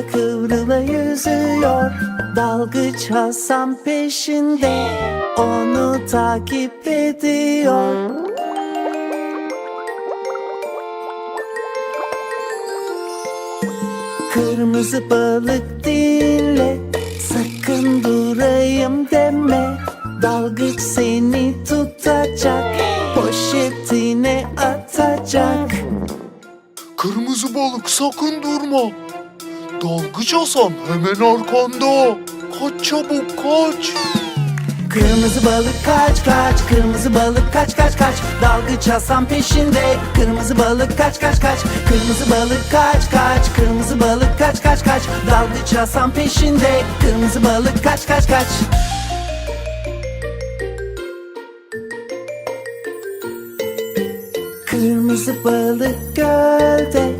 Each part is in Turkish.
Kıvrıla kıvrıla yüzüyor. Dalgıç Hasan peşinde Onu takip ediyor. Kırmızı balık dinle Sakın durayım deme. Dalgıç seni tutacak Poşetine atacak. Kırmızı balık sakın durma. Dalgıç Hasan hemen arkanda. Kaç çabuk kaç. Kırmızı balık kaç kaç. Kırmızı balık kaç kaç kaç. Dalgıç Hasan peşinde. Kırmızı balık kaç kaç kaç. Kırmızı balık kaç kaç. Kırmızı balık kaç kaç kaç. Dalgıç Hasan peşinde. Kırmızı balık kaç kaç kaç. Kırmızı balık gölde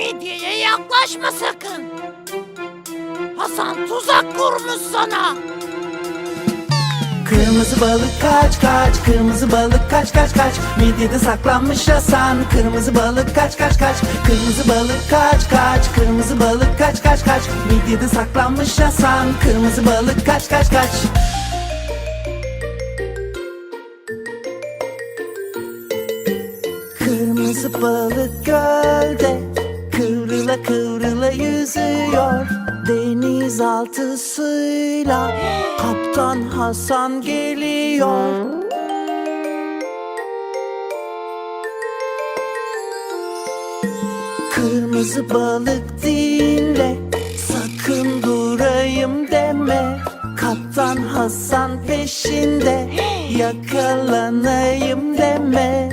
Midyeye yaklaşma sakın. Hasan tuzak kurmuş sana. Kırmızı balık kaç kaç Kırmızı balık kaç kaç kaç. Midyede saklanmış Hasan. Kırmızı balık kaç kaç kaç. Kırmızı balık kaç kaç Kırmızı balık kaç kaç kaç. Midyede saklanmış Hasan. Kırmızı balık kaç kaç kaç. Kırmızı balık gölde Kıvrıla yüzüyor Denizaltı suyla Kaptan Hasan geliyor. Kırmızı balık dinle Sakın durayım deme. Kaptan Hasan peşinde Yakalanayım deme.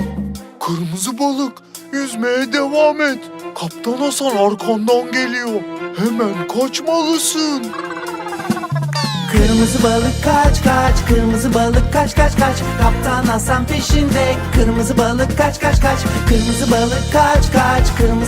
Kırmızı balık yüzmeye devam et. Kaptan Hasan arkandan geliyor. Hemen kaçmalısın. Kırmızı balık kaç kaç Kırmızı balık kaç kaç kaç Kaptan Hasan peşinde Kırmızı balık kaç kaç kaç Kırmızı balık kaç kaç Kırmızı